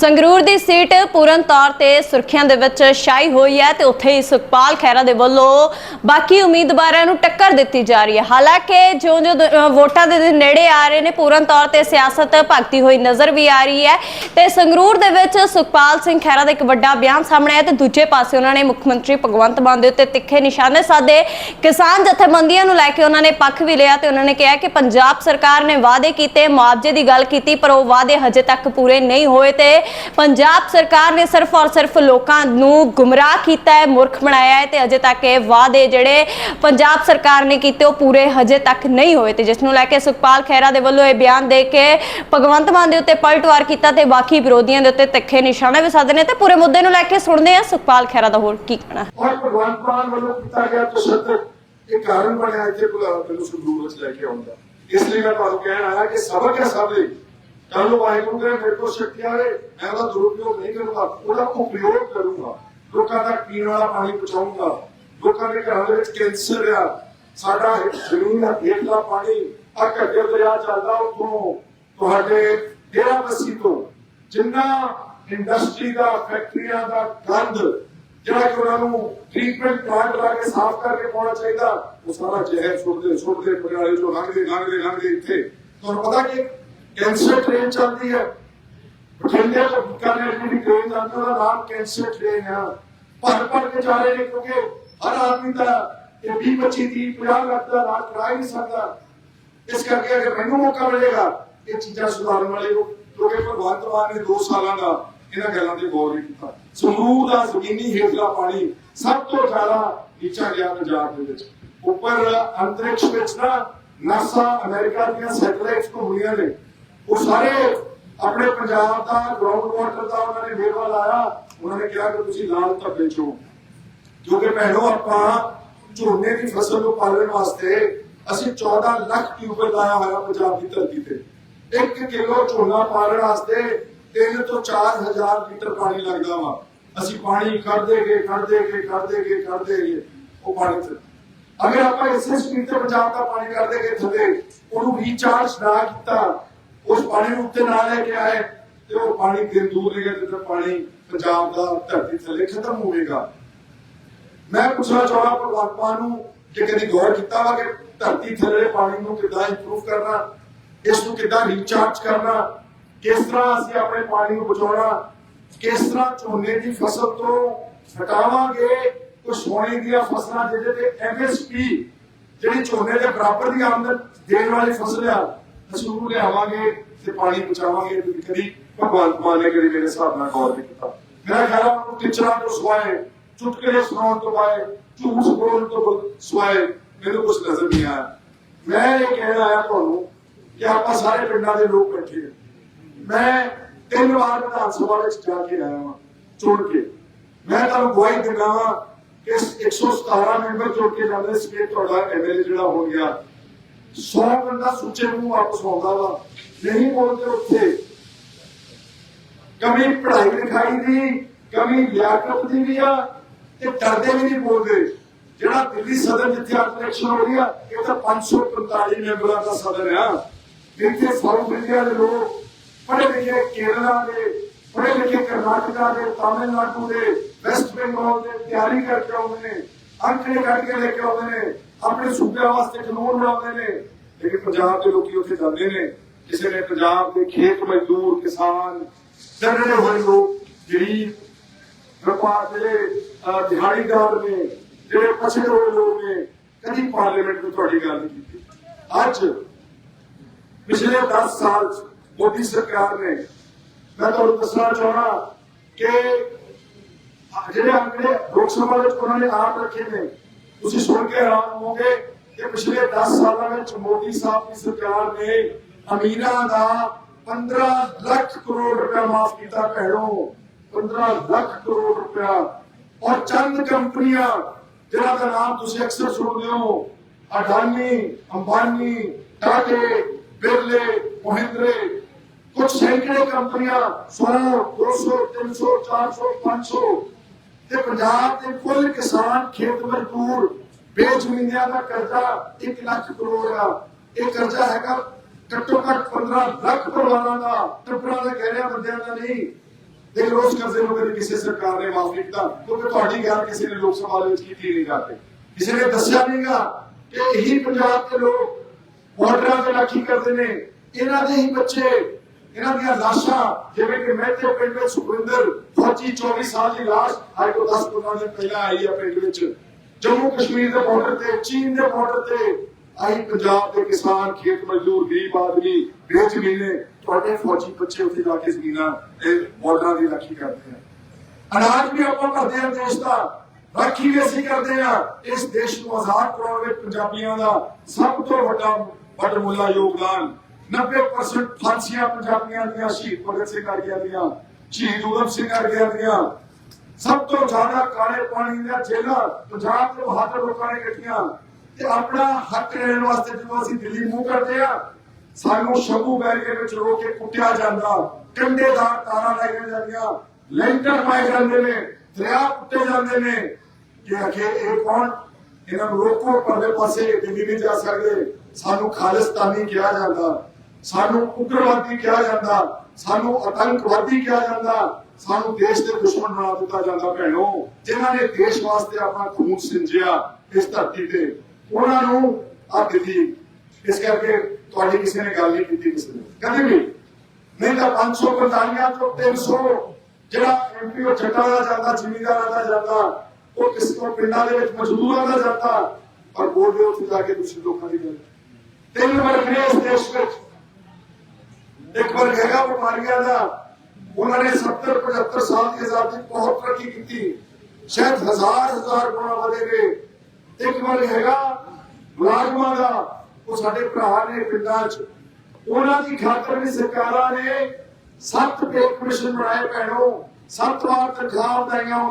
ਸੰਗਰੂਰ ਦੀ seat ਪੂਰਨ ਤੌਰ ਤੇ ਸੁਰਖੀਆਂ ਦੇ ਵਿੱਚ ਛਾਈ ਹੋਈ ਹੈ ਤੇ ਉੱਥੇ ਹੀ ਸੁਖਪਾਲ ਖਹਿਰਾ ਦੇ ਵੱਲੋਂ ਬਾਕੀ ਉਮੀਦਵਾਰਾਂ ਨੂੰ ਟੱਕਰ ਦਿੱਤੀ ਜਾ ਰਹੀ ਹੈ। ਹਾਲਾਂਕਿ ਜੋ ਜੋ ਵੋਟਾਂ ਦੇ ਨੇੜੇ ਆ ਰਹੇ ਨੇ, ਪੂਰਨ ਤੌਰ ਤੇ ਸਿਆਸਤ ਭਗਤੀ ਹੋਈ ਨਜ਼ਰ ਵੀ ਆ ਰਹੀ ਹੈ ਤੇ ਸੰਗਰੂਰ ਦੇ ਵਿੱਚ ਸੁਖਪਾਲ ਸਿੰਘ ਖਹਿਰਾ ਦਾ ਇੱਕ ਵੱਡਾ ਬਿਆਨ ਸਾਹਮਣੇ ਆਇਆ ਤੇ ਦੂਜੇ ਪਾਸੇ ਉਹਨਾਂ ਨੇ ਮੁੱਖ ਮੰਤਰੀ ਭਗਵੰਤ ਮਾਨ ਦੇ ਉੱਤੇ ਤਿੱਖੇ ਨਿਸ਼ਾਨੇ ਸਾਧੇ। ਕਿਸਾਨ ਜਥੇਬੰਦੀਆਂ ਨੂੰ ਲੈ ਕੇ ਉਹਨਾਂ ਨੇ ਪੱਖ ਵੀ ਲਿਆ ਤੇ ਉਹਨਾਂ ਨੇ ਕਿਹਾ ਕਿ ਪੰਜਾਬ ਸਰਕਾਰ ਨੇ ਵਾਅਦੇ ਕੀਤੇ, ਮੁਆਵਜ਼ੇ ਦੀ ਗੱਲ ਕੀਤੀ, ਪਰ ਉਹ ਵਾਅਦੇ ਹਜੇ ਤੱਕ ਪੂਰੇ ਨਹੀਂ ਹੋਏ ਤੇ ਪੰਜਾਬ ਸਰਕਾਰ ਨੇ ਸਿਰਫ ਔਰ ਸਿਰਫ ਲੋਕਾਂ ਨੂੰ ਗੁੰਮਰਾਹ ਕੀਤਾ ਹੈ, ਮੁਰਖ ਬਣਾਇਆ ਹੈ ਤੇ ਅਜੇ ਤੱਕ ਇਹ ਵਾਅਦੇ ਜਿਹੜੇ ਪੰਜਾਬ ਸਰਕਾਰ ਨੇ ਕੀਤੇ ਉਹ ਪੂਰੇ ਹਜੇ ਤੱਕ ਨਹੀਂ ਹੋਏ ਤੇ ਜਿਸ ਨੂੰ ਲੈ ਕੇ ਸੁਖਪਾਲ ਖਹਿਰਾ ਦੇ ਵੱਲੋਂ ਇਹ ਬਿਆਨ ਦੇ ਕੇ ਭਗਵੰਤ ਮਾਨ ਦੇ ਉੱਤੇ ਪਲਟਵਾਰ ਕੀਤਾ ਤੇ ਬਾਕੀ ਵਿਰੋਧੀਆਂ ਦੇ ਉੱਤੇ ਤਿੱਖੇ ਨਿਸ਼ਾਨੇ ਵੀ ਸਾਧੇ ਨੇ ਤੇ ਪੂਰੇ ਮੁੱਦੇ ਨੂੰ ਲੈ ਕੇ ਸੁਣਦੇ ਆ ਸੁਖਪਾਲ ਖਹਿਰਾ ਦਾ ਹੋਰ ਕੀ ਕਹਿਣਾ। ਔਰ ਭਗਵੰਤ ਮਾਨ ਵੱਲੋਂ ਕੀਤਾ ਗਿਆ ਤਸ਼ੱਦਦ ਇਹ ਕਾਰਨ ਬਣਿਆ ਇੱਥੇ ਬੁਲਾ ਮੈਨੂੰ ਸੰਗਰੂਰ ਵਿੱਚ ਲੈ ਕੇ ਆਉਂਦਾ। ਇਸ ਲਈ ਮੈਂ ਤੁਹਾਨੂੰ ਕਹਿਣ ਆਇਆ ਕਿ ਸਬਕ ਹੈ ਸਭ ਲਈ ਕੱਲ ਨੂੰ ਵਾਹਿਗੁਰੂ ਦੇ ਮੇਰੇ ਕੋਲ ਸ਼ਕਤੀ ਆਵੇ ਮੈਂ ਉਹਦਾ ਦੁਰਉਪਯੋਗ ਨਹੀਂ ਕਰੂੰਗਾ, ਉਹਦਾ ਉਪਯੋਗ ਕਰੂੰਗਾ। ਲੋਕਾਂ ਤੱਕ ਪੀਣ ਵਾਲਾ ਪਾਣੀ ਪਹੁੰਚਾਊਂਗਾ। ਲੋਕਾਂ ਦੇ ਘਰਾਂ ਦੇ ਵਿੱਚ ਕੈਂਸਰ ਆ। ਸਾਡਾ ਜ਼ਮੀਨ ਦਾ ਹੇਠਲਾ ਪਾਣੀ। ਆ ਘੱਗੇ ਦਰਿਆ ਚੱਲਦਾ ਉਤੋਂ ਤੁਹਾਡੇ ਡੇਰਾ ਬਸੀ ਤੋਂ ਜਿੰਨਾ ਇੰਡਸਟਰੀ ਦਾ ਫੈਕਟਰੀਆਂ ਦਾ ਗੰਦ, ਜਿਹੜਾ ਕਿ ਉਹਨਾਂ ਨੂੰ ਟ੍ਰੀਟਮੈਂਟ ਪਲਾਂਟ ਲਾ ਕੇ ਸਾਫ਼ ਕਰਕੇ ਪਾਉਣਾ ਚਾਹੀਦਾ, ਉਹ ਸਾਰਾ ਜ਼ਹਿਰ ਸੁੱਟਦੇ ਸੁੱਟਦੇ ਪਟਿਆਲੇ ਚੋਂ ਲੰਘਦੇ ਲੰਘਦੇ ਲੰਘਦੇ ਇੱਥੇ। ਤੁਹਾਨੂੰ ਪਤਾ ਕਿ ਕੈਂਸਰ ਟ੍ਰੇਨ ਚੱਲਦੀ ਹੈ। ਬਠਿੰਡੇ ਤੋਂ ਬੀਕਾਨੇਰ ਜਿਹੜੀ ਟ੍ਰੇਨ ਜਾਂਦੀ ਉਹਦਾ ਨਾਮ ਕੈਂਸਰ ਟ੍ਰੇਨ ਆ ਭਰ ਭਰ ਕੇ ਜਾ ਰਹੇ ਨੇ ਕਿਉਂਕਿ ਹਰ ਆਦਮੀ ਦਾ ਇਹ 20 25 30 50 ਲੱਖ ਦਾ ਇਲਾਜ ਕਰਾ ਹੀ ਨਹੀਂ ਸਕਦਾ। ਇਸ ਕਰਕੇ ਅਗਰ ਮੈਨੂੰ ਮੌਕਾ ਮਿਲੇਗਾ, ਇਹ ਚੀਜ਼ਾਂ ਸੁਧਾਰਨ ਵਾਲੇ ਲੋਕ ਕਿਉਂਕਿ ਭਗਵੰਤ ਮਾਨ ਨੇ 2 ਸਾਲਾਂ ਦਾ ਇਹਨਾਂ ਗੱਲਾਂ ਤੇ ਗੌਰ ਨਹੀਂ ਕੀਤਾ। ਸੰਗਰੂਰ ਦਾ ਜ਼ਮੀਨੀ ਹੇਠਲਾ ਪਾਣੀ ਸਭ ਤੋਂ ਜ਼ਿਆਦਾ ਨੀਚਾ ਗਿਆ ਪੰਜਾਬ ਦੇ ਵਿੱਚ। ਉੱਪਰ ਅੰਤਰਿਕਸ਼ ਵਿੱਚ ਨਾ ਨਾਸਾ ਅਮਰੀਕਾ ਦੀਆਂ ਸੈਟੇਲਾਈਟਸ ਘੁੰਮਦੀਆਂ ਨੇ। ਉਹ ਸਾਰੇ ਆਪਣੇ ਪੰਜਾਬ ਦਾ ਗਰਾਊਂਡ ਵਾਟਰ ਦਾ ਉਹਨਾਂ ਨੇ ਵੇਰਵਾ ਲਾਇਆ, ਉਹਨਾਂ ਨੇ ਕਿਹਾ ਕਿ ਤੁਸੀਂ ਲਾਲ ਧੱਬੇ ਚੋਂ ਜੋ ਕਿ ਭੈਣੋ, ਆਪਾਂ ਝੋਨੇ ਦੀ ਫਸਲ ਨੂੰ ਪਾਲਣ ਵਾਸਤੇ ਅਸੀਂ 14 ਲੱਖ ਟਿਊਬਲ ਲਾਇਆ ਹੋਇਆ ਪੰਜਾਬ ਦੀ ਧਰਤੀ ਤੇ। 1 ਕਿਲੋ ਝੋਨਾ ਪਾਲਣ ਵਾਸਤੇ 3 ਤੋਂ 4000 ਲੀਟਰ ਪਾਣੀ ਲੱਗਦਾ ਵਾ। ਅਸੀਂ ਪਾਣੀ ਕੱਢਦੇ ਗਏ ਕੱਢਦੇ ਗਏ ਕੱਢਦੇ ਗਏ ਕੱਢਦੇ ਗਏ, ਉਹ ਪਾਣੀ ਤੇ। ਅਗਰ ਆਪਾਂ ਇਸੇ ਸਪੀਡ ਤੇ ਪੰਜਾਬ ਦਾ ਪਾਣੀ ਕੱਢਦੇ ਗਏ ਥੱਲੇ, ਉਹਨੂੰ ਰੀਚਾਰਜ ਨਾ ਕੀਤਾ ਉਸ ਪਾਣੀ ਨੂੰ ਉੱਤੇ ਨਾ ਲੈ ਕੇ ਆਏ ਤੇ ਉਹ ਪਾਣੀ ਦਿਨ ਦੂਰ ਗਿਆ, ਜਿੱਥੇ ਪਾਣੀ ਪੰਜਾਬ ਦਾ ਧਰਤੀ ਥੱਲੇ ਖਤਮ ਹੋਵੇਗਾ। ਮੈਂ ਪੁੱਛਣਾ ਚਾਹੁੰਦਾ ਭਗਵੰਤ ਨੂੰ ਕਿ ਕਦੀ ਗੌਰ ਕੀਤਾ ਵਾ ਕਿ ਧਰਤੀ ਥੱਲੇ ਪਾਣੀ ਨੂੰ ਕਿੱਦਾਂ ਇੰਪਰੂਵ ਕਰਨਾ, ਇਸ ਨੂੰ ਕਿੱਦਾਂ ਰੀਚਾਰਜ ਕਰਨਾ, ਕਿਸ ਤਰ੍ਹਾਂ ਅਸੀਂ ਆਪਣੇ ਪਾਣੀ ਨੂੰ ਬਚਾਉਣਾ, ਕਿਸ ਤਰ੍ਹਾਂ ਝੋਨੇ ਦੀ ਫਸਲ ਤੋਂ ਹਟਾਵਾਂਗੇ, ਉਹ ਸੋਨੇ ਦੀਆਂ ਫਸਲਾਂ ਜਿਹਦੇ ਤੇ ਐਮਐਸਪੀ ਜਿਹੜੀ ਝੋਨੇ ਦੇ ਬਰਾਬਰ ਦੀ ਆਮਦਨ ਦੇਣ ਵਾਲੀ ਫਸਲ ਆ ਅਸੀਂ ਲਿਆਵਾਂਗੇ ਤੇ ਪਾਣੀ ਬਚਾਵਾਂਗੇ ਤੇ ਕਦੀ ਭਗਵੰਤ ਮਾਨ ਨੇ ਮੇਰੇ ਹਿਸਾਬ ਨਾਲ ਗੌਰ ਨਹੀਂ ਕੀਤਾ। ਮੇਰਾ ਖਿਆਲ ਆ ਟੀਚਰਾਂ ਤੋਂ ਸਵਾਏ, ਚੁਟਕਲੇ ਸੁਣਾਉਣ ਤੋਂ ਬਾਏ ਝੂਠ ਬੋਲਣ ਤੋਂ ਸਵਾਏ, ਮੈਨੂੰ ਕੁਝ ਨਜ਼ਰ ਨਹੀਂ ਆਇਆ। ਮੈਂ ਇਹ ਕਹਿਣ ਆਇਆ ਤੁਹਾਨੂੰ ਕਿ ਆਪਾਂ ਸਾਰੇ ਪਿੰਡਾਂ ਦੇ ਲੋਕ ਬੈਠੇ ਹਾਂ ਮੈਂ ਤਿੰਨ ਵਾਰ ਵਿਧਾਨ ਸਭਾ ਵਿੱਚ ਜਾ ਕੇ ਆਇਆ ਹਾਂ ਚੁਣ ਕੇ। ਮੈਂ ਤੁਹਾਨੂੰ ਗਵਾਹੀ ਦਿੰਦਾ ਹਾਂ ਕਿ ਇਸ 117 ਮੈਂਬਰ ਚੁਣ ਕੇ ਜਾਂਦੇ ਸੀ ਕਿ ਤੁਹਾਡਾ ਐਮਐਲਏ ਜਿਹੜਾ ਹੋ ਗਿਆ 100 ਬੰਦਾ ਸੁੱਚੇ ਨੂੰ ਵਾਪਸ ਆਉਂਦਾ ਵਾ। ਨਹੀਂ ਬੋਲਦੇ ਉੱਥੇ। ਕਮੀ ਪੜ੍ਹਾਈ ਲਿਖਾਈ ਦੀ ਕਮੀ ਲਿਆਕਤ ਦੀ ਵੀ ਆ ਤੇ ਡਰਦੇ ਵੀ ਨਹੀਂ ਬੋਲਦੇ। ਜਿਹੜਾ ਦਿੱਲੀ ਸਦਨ ਜਿੱਥੇ ਅੱਜ ਹੋ ਰਹੀ ਆ, ਇਹ ਤਾਂ 545 ਮੈਂਬਰਾਂ ਦਾ ਸਦਨ ਆ। ਜਿੱਥੇ ਸਾਊਥ ਇੰਡੀਆ ਦੇ ਲੋਕ ਪੜ੍ਹੇ ਲਿਖੇ ਕੇਰਲਾ ਦੇ, ਪੜ੍ਹੇ ਲਿਖੇ ਕਰਨਾਟਕਾ ਦੇ, ਤਾਮਿਲਨਾਡੂ ਦੇ, ਵੈਸਟ ਬੰਗਾਲ ਦੇ ਤਿਆਰੀ ਕਰਕੇ ਆਉਂਦੇ ਨੇ, ਅੰਕੜੇ ਕੱਢ ਕੇ ਲੈ ਕੇ ਆਉਂਦੇ ਨੇ। ਆਪਣੇ ਸੂਬਿਆਂ ਵਾਸਤੇ ਕਾਨੂੰਨ ਬਣਾਉਂਦੇ ਨੇ। ਲੇਕਿਨ ਪੰਜਾਬ ਦੇ ਲੋਕੀ ਉੱਥੇ ਜਾਂਦੇ ਨੇ। ਕਿਸੇ ਨੇ ਪੰਜਾਬ ਦੇ ਖੇਤ ਮਜ਼ਦੂਰ, ਕਿਸਾਨ ਦਰੜੇ ਹੋਏ ਲੋਕ ਗਰੀਬ ਵਪਾਰ ਜਿਹੜੇ ਦਿਹਾੜੀਦਾਰ ਨੇ, ਜਿਹੜੇ ਪਛੜੇ ਹੋਏ ਲੋਕ ਨੇ, ਕਦੀ ਪਾਰਲੀਮੈਂਟ ਨੂੰ ਤੁਹਾਡੀ ਗੱਲ ਨਹੀਂ ਕੀਤੀ। ਅੱਜ, ਪਿਛਲੇ 10 ਸਾਲ 'ਚ ਮੋਦੀ ਸਰਕਾਰ ਨੇ, ਮੈਂ ਤੁਹਾਨੂੰ ਦੱਸਣਾ ਚਾਹਣਾ ਕਿ ਜਿਹੜੇ ਅੰਕੜੇ ਲੋਕ ਸਭਾ ਵਿੱਚ ਉਹਨਾਂ ਨੇ ਆਪ ਰੱਖੇ ਨੇ ਤੁਸੀਂ ਸੁਣ ਕੇ ਹੈਰਾਨ ਹੋਵੋਗੇ ਕਿ ਪਿਛਲੇ 10 ਸਾਲਾਂ ਵਿੱਚ ਮੋਦੀ ਸਾਹਿਬ ਦੀ ਸਰਕਾਰ ਨੇ ਅਮੀਰਾਂ ਦਾ 15 ਲੱਖ ਕਰੋੜ ਰੁਪਇਆ ਮਾਫ ਕੀਤਾ ਭੈਣੋ 15 ਲੱਖ ਕਰੋੜ ਰੁਪਇਆ। ਔਰ ਚੰਦ ਕੰਪਨੀਆਂ ਜਿਹਨਾਂ ਦਾ ਨਾਮ ਤੁਸੀਂ ਅਕਸਰ ਸੁਣਦੇ ਹੋ, ਅਡਾਨੀ, ਅੰਬਾਨੀ, ਟਾਟੇ, ਬਿਰਲੇ, ਮਹਿੰਦਰੇ, ਕੁਝ ਸੈਂਕੜੇ ਕੰਪਨੀਆਂ 100 200 300 400 500 ਤੇ ਪੰਜਾਬ ਦੇ ਕੁੱਲ ਕਿਸਾਨ ਖੇਤ ਮਜ਼ਦੂਰ ਬੇਜ਼ਮੀਨਿਆਂ ਦਾ ਕਰਜ਼ਾ 1 ਲੱਖ ਕਰੋੜ ਆ। ਇਹ ਕਰਜ਼ਾ ਹੈਗਾ ਘੱਟੋ ਘੱਟ 15 ਲੱਖ ਪਰਿਵਾਰਾਂ ਦਾ, ਟੱਬਰਾਂ ਦੇ ਗਹਿਰਿਆਂ ਬੰਦਿਆਂ ਦਾ ਨਹੀਂ। ਲੇਕਿਨ ਰੋਜ਼ ਕਰਜ਼ੇ ਨੂੰ ਕਦੇ ਕਿਸੇ ਸਰਕਾਰ ਨੇ ਮਾਫ ਕੀਤਾ, ਕਿਉਂਕਿ ਤੁਹਾਡੀ ਗੱਲ ਕਿਸੇ ਨੇ ਲੋਕ ਸਭਾ ਦੇ ਵਿੱਚ ਕੀਤੀ ਨਹੀਂ ਜਾਂਦੀ ਕਿਸੇ ਨੇ ਦੱਸਿਆ ਨਹੀਂਗਾ ਕਿ ਇਹੀ ਪੰਜਾਬ ਦੇ ਲੋਕ ਬਾਰਡਰਾਂ ਤੇ ਰਾਖੀ ਕਰਦੇ ਨੇ, ਇਹਨਾਂ ਦੇ ਹੀ ਬੱਚੇ ਇਹਨਾਂ ਦੀਆਂ ਲਾਸ਼ਾਂ, ਜਿਵੇਂ ਕਿ ਮਹਿਤੇ ਪਿੰਡ ਵਿੱਚ ਸੁਖਵਿੰਦਰ ਫੌਜੀ 24 ਸਾਲ ਦੀ ਲਾਸ਼ ਅੱਜ ਤੋਂ 10 15 ਦਿਨ ਪਹਿਲਾਂ ਆਈ ਹੈ ਪਿੰਡ ਵਿੱਚ। ਜੰਮੂ ਕਸ਼ਮੀਰ ਦੇ ਬਾਰਡਰ ਤੇ, ਚੀਨ ਦੇ ਬਾਰਡਰ ਤੇ ਆਈ ਪੰਜਾਬ ਦੇ ਕਿਸਾਨ, ਖੇਤ ਮਜ਼ਦੂਰ, ਗਰੀਬ ਆਦਮੀ, ਬੇਜ਼ਮੀਨੇ ਤੁਹਾਡੇ ਫੌਜੀ ਬੱਚੇ ਉੱਥੇ ਜਾ ਕੇ ਜ਼ਮੀਨਾਂ, ਇਹ ਬਾਰਡਰਾਂ ਦੀ ਰਾਖੀ ਕਰਦੇ ਆ। ਅਨਾਜ ਵੀ ਆਪਾਂ ਭਰਦੇ ਹਾਂ ਦੇਸ਼ ਦਾ। ਰਾਖੀ ਵੀ ਅਸੀਂ ਕਰਦੇ ਹਾਂ ਇਸ ਦੇਸ਼ ਨੂੰ ਆਜ਼ਾਦ ਕਰਾਉਣ ਵਿੱਚ ਪੰਜਾਬੀਆਂ ਦਾ ਸਭ ਤੋਂ ਵੱਡਾ ਵੱਡ ਯੋਗਦਾਨ 90% ਫਾਂਸੀਆਂ ਪੰਜਾਬੀਆਂ ਦੀਆਂ, ਸ਼ਹੀਦ ਭਗਤ ਸਿੰਘ ਵਰਗਿਆਂ ਦੀਆਂ, ਸ਼ਹੀਦ ਊਧਮ ਸਿੰਘ ਵਰਗਿਆਂ ਦੀਆਂ। ਸਭ ਤੋਂ ਜ਼ਿਆਦਾ ਕਾਲੇ ਪਾਣੀ ਦੀਆਂ ਜੇਲ੍ਹਾਂ ਪੰਜਾਬ ਦੇ ਬਹਾਦਰ ਲੋਕਾਂ ਨੇ ਕੱਟੀਆਂ। ਤੇ ਆਪਣਾ ਹੱਕ ਲੈਣ ਵਾਸਤੇ ਜਦੋਂ ਅਸੀਂ ਦਿੱਲੀ ਮੂੰਹ ਕਰਦੇ ਆ, ਸਾਨੂੰ ਸ਼ੰਭੂ ਬੈਰੀਕੇਡ ਵਿੱਚ ਰੋਕ ਕੇ ਕੁੱਟਿਆ ਜਾਂਦਾ। ਕੰਡੇਦਾਰ ਤਾਰਾਂ ਲਾਈਆਂ ਜਾਂਦੀਆਂ, ਲੈਂਟਰ ਪਾਏ ਜਾਂਦੇ ਨੇ, ਦਰਿਆ ਕੁੱਟੇ ਜਾਂਦੇ ਨੇ। ਕਿ ਅਖੇ ਇਹ ਕੌਣ? ਇਹਨਾਂ ਨੂੰ ਰੋਕੋ, ਪਰਲੇ ਪਾਸੇ ਦਿੱਲੀ ਨਹੀਂ ਜਾ ਸਕਦੇ। ਸਾਨੂੰ ਖਾਲਿਸਤਾਨੀ ਕਿਹਾ ਜਾਂਦਾ। ਸਾਨੂੰ ਉਗਰਵਾਦੀ ਕਿਹਾ ਜਾਂਦਾ, ਸਾਨੂੰ ਆਤੰਕਵਾਦੀ ਕਿਹਾ ਜਾਂਦਾ, ਸਾਨੂੰ ਦੇਸ਼ ਦੇ ਦੁਸ਼ਮਣ ਬਣਾ ਦਿੱਤਾ ਜਾਂਦਾ ਭੈਣੋ। ਜਿਨ੍ਹਾਂ ਨੇ ਦੇਸ਼ ਵਾਸਤੇ ਆਪਣਾ ਖੂਨ ਸਿੰਜਿਆ ਇਸ ਧਰਤੀ ਤੇ, ਉਹਨਾਂ ਨੂੰ ਆ ਦਿੱਤੀ ਇਸ ਕਰਕੇ ਤੁਹਾਡੀ ਕਿਸੇ ਨੇ ਗੱਲ ਨਹੀਂ ਕੀਤੀ ਕਿਸੇ ਨੇ। ਕਦੇ ਵੀ ਨਹੀਂ ਤਾਂ 545 ਤੋਂ 300 ਜਿਹੜਾ ਐਮਪੀ ਉਹ ਦਾ ਜਾਂਦਾ, ਜ਼ਿਮੀਂਦਾਰਾਂ ਦਾ ਜਾਂਦਾ, ਉਹ ਕਿਸੇ ਤੋਂ ਪਿੰਡਾਂ ਦੇ ਵਿੱਚ ਮਜ਼ਦੂਰਾਂ ਦਾ ਜਾਂਦਾ, ਪਰ ਬੋਲਦੇ ਉੱਥੇ ਜਾ ਕੇ ਦੂਸਰੇ ਲੋਕਾਂ ਦੀ ਗੱਲ। ਤਿੰਨ ਵਰਗ ਨੇ ਇਸ ਦੇਸ਼ ਵਿੱਚ। ਇੱਕ ਵਰਗ ਹੈਗਾ ਬਿਮਾਰੀਆਂ ਦਾ। ਉਹਨਾਂ ਨੇ 70 75 ਸਾਲ ਦੀ ਆਜ਼ਾਦੀ ਬਹੁਤ ਤਰੱਕੀ ਕੀਤੀ। ਸ਼ਾਇਦ ਹਜ਼ਾਰ ਹਜ਼ਾਰ ਗੁਣਾ ਵਧੇ ਨੇ। ਇੱਕ ਵਰਗ ਹੈਗਾ ਮੁਲਾਜ਼ਮਾਂ ਦਾ। ਉਹ ਸਾਡੇ ਭਰਾ ਨੇ ਪਿੰਡਾਂ 'ਚ। ਉਹਨਾਂ ਦੀ ਖਾਤਰ ਵੀ ਸਰਕਾਰਾਂ ਨੇ ਸੱਤ ਪੇ ਕਮਿਸ਼ਨ ਬਣਾਏ ਭੈਣੋ। ਸੱਤ ਵਾਰ ਤਨਖਾਹ ਵਧਾਈਆਂ